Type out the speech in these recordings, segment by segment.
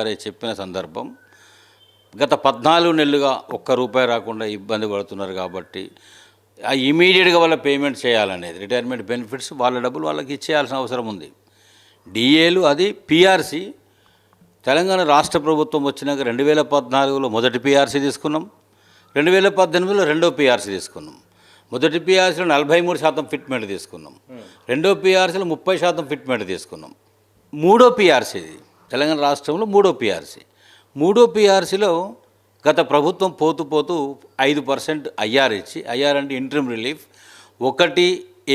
సరే చెప్పిన సందర్భం గత పద్నాలుగు నెలలుగా ఒక్క రూపాయి రాకుండా ఇబ్బంది పడుతున్నారు కాబట్టి ఆ ఇమీడియట్గా వాళ్ళ పేమెంట్ చేయాలనేది రిటైర్మెంట్ బెనిఫిట్స్ వాళ్ళ డబ్బులు వాళ్ళకి ఇచ్చేయాల్సిన అవసరం ఉంది. డిఏలు అది పిఆర్సి తెలంగాణ రాష్ట్ర ప్రభుత్వం వచ్చినాక రెండు వేల పద్నాలుగులో మొదటి పిఆర్సీ తీసుకున్నాం రెండు వేల పద్దెనిమిదిలో రెండో పిఆర్సీ తీసుకున్నాం మొదటి పిఆర్సీలో నలభై మూడు శాతం ఫిట్మెంట్ తీసుకున్నాం రెండో పిఆర్సీలో ముప్పై శాతం ఫిట్మెంట్ తీసుకున్నాం మూడో పిఆర్సీ ఇది. తెలంగాణ రాష్ట్రంలో మూడో పిఆర్సీ మూడో పిఆర్సీలో గత ప్రభుత్వం పోతూ పోతూ ఐదు పర్సెంట్ ఐఆర్ ఇచ్చి ఐఆర్ అంటే ఇంట్రీమ్ రిలీఫ్ ఒకటి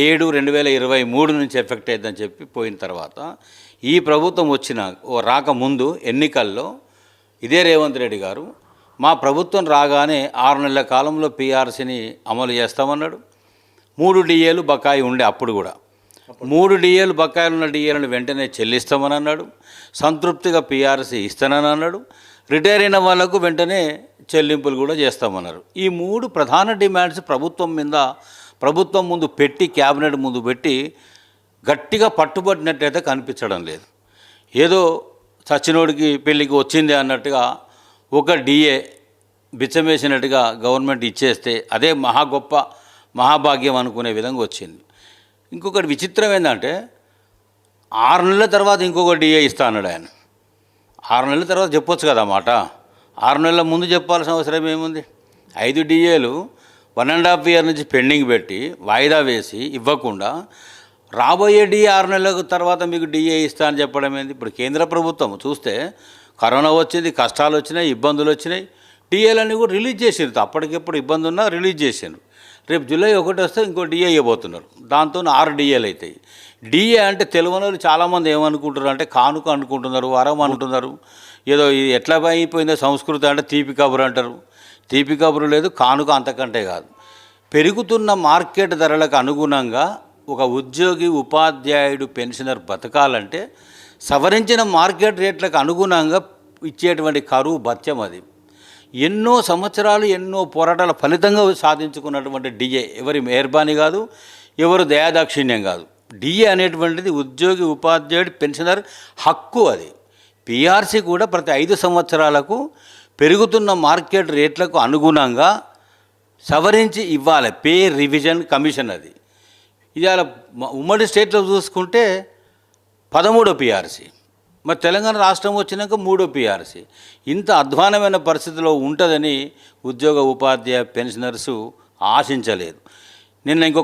ఏడు రెండు వేల ఇరవై మూడు నుంచి ఎఫెక్ట్ అయ్యిందని చెప్పి పోయిన తర్వాత ఈ ప్రభుత్వం వచ్చిన ఓ రాకముందు ఎన్నికల్లో ఇదే రేవంత్ రెడ్డి గారు మా ప్రభుత్వం రాగానే ఆరు నెలల కాలంలో పీఆర్సీని అమలు చేస్తామన్నాడు. మూడు డిఏలు బకాయి ఉండే అప్పుడు కూడా. మూడు డిఏలు బకాయిలు ఉన్న డిఏలను వెంటనే చెల్లిస్తామని అన్నాడు. సంతృప్తిగా పీఆర్సీ ఇస్తానని అన్నాడు. రిటైర్ అయిన వాళ్ళకు వెంటనే చెల్లింపులు కూడా చేస్తామన్నారు. ఈ మూడు ప్రధాన డిమాండ్స్ ప్రభుత్వం మీద ప్రభుత్వం ముందు పెట్టి క్యాబినెట్ ముందు పెట్టి గట్టిగా పట్టుబడినట్టయితే కనిపించడం లేదు. ఏదో చచ్చినోడికి పెళ్ళికి వచ్చింది అన్నట్టుగా ఒక డిఏ బిచ్చమేసినట్టుగా గవర్నమెంట్ ఇచ్చేస్తే అదే మహా గొప్ప మహాభాగ్యం అనుకునే విధంగా వచ్చింది. ఇంకొకటి విచిత్రం ఏంటంటే ఆరు నెలల తర్వాత ఇంకొక డిఏ ఇస్తా అన్నాడు ఆయన. ఆరు నెలల తర్వాత చెప్పొచ్చు కదా మాట. ఆరు నెలల ముందు చెప్పాల్సిన అవసరం ఏముంది? ఐదు డిఏలు వన్ అండ్ హాఫ్ ఇయర్ నుంచి పెండింగ్ పెట్టి వాయిదా వేసి ఇవ్వకుండా రాబోయే డిఏ ఆరు నెలల తర్వాత మీకు డిఏ ఇస్తా అని చెప్పడం ఏంది? ఇప్పుడు కేంద్ర ప్రభుత్వం చూస్తే కరోనా వచ్చింది కష్టాలు వచ్చినాయి ఇబ్బందులు వచ్చినాయి. డిఏలన్నీ కూడా రిలీజ్ చేసిండ్రు. అప్పటికెప్పుడు ఇబ్బంది ఉన్నా రిలీజ్ చేసిండ్రు. రేపు జూలై ఒకటి వస్తే ఇంకో డిఏ ఇవ్వబోతున్నారు. దాంతో ఆరు డిఏలు అవుతాయి డిఏ అంటే తెలియని వాళ్ళు చాలామంది ఏమనుకుంటున్నారు అంటే కానుక అనుకుంటున్నారు వరం అనుకుంటున్నారు ఏదో ఇది ఎట్లా అయిపోయిందో సంస్కృతి అంటే తీపి కబురు అంటారు. తీపి కబురు లేదు కానుక అంతకంటే కాదు. పెరుగుతున్న మార్కెట్ ధరలకు అనుగుణంగా ఒక ఉద్యోగి ఉపాధ్యాయుడు పెన్షనర్ బతకాలంటే సవరించిన మార్కెట్ రేట్లకు అనుగుణంగా ఇచ్చేటువంటి కరువు భత్యం అది. ఎన్నో సంవత్సరాలు ఎన్నో పోరాటాల ఫలితంగా సాధించుకున్నటువంటి డిఏ ఎవరి మెహర్బానీ కాదు ఎవరు దయాదాక్షిణ్యం కాదు. డిఏ అనేటువంటిది ఉద్యోగి ఉపాధ్యాయుడు పెన్షనర్ హక్కు అది. పిఆర్సీ కూడా ప్రతి ఐదు సంవత్సరాలకు పెరుగుతున్న మార్కెట్ రేట్లకు అనుగుణంగా సవరించి ఇవ్వాలి. పే రివిజన్ కమిషన్ అది. ఇది అలా ఉమ్మడి స్టేట్లో చూసుకుంటే పదమూడో పిఆర్సీ. మరి తెలంగాణ రాష్ట్రం వచ్చినాక మూడో పీఆర్సీ. ఇంత అధ్వానమైన పరిస్థితిలో ఉంటుందని ఉద్యోగ ఉపాధ్యాయ పెన్షనర్సు ఆశించలేదు. నిన్న ఇంకొక